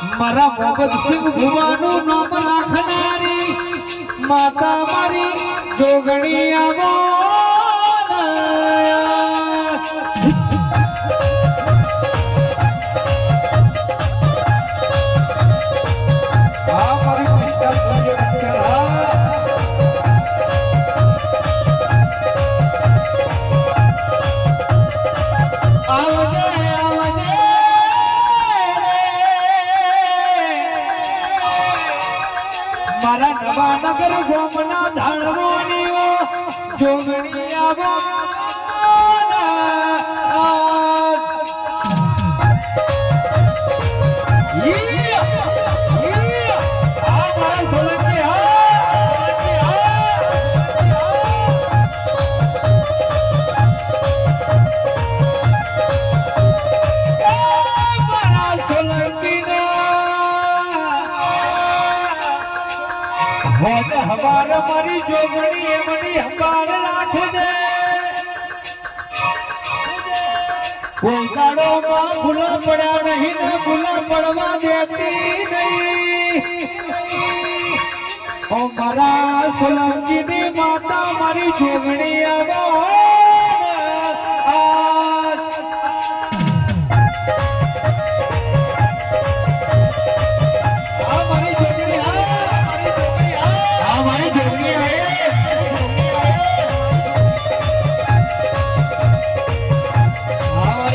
મારા ભગતસિંહ ભુવાનું નામ રાખનારી માતા મારી જોગણી આવો હા મારા નવા નગર ગોમના ધાણવાની જોગણી આવો હોજ હવાર મારી જોગણી, એમની હવાર રાખજે. કોઈ દાડોમાં ભૂલા પડ્યા નહીં, ને ભૂલા પડવા દેતી નહીં. ઓ મારા સોલંકીની માતા મારી જોગણી આવો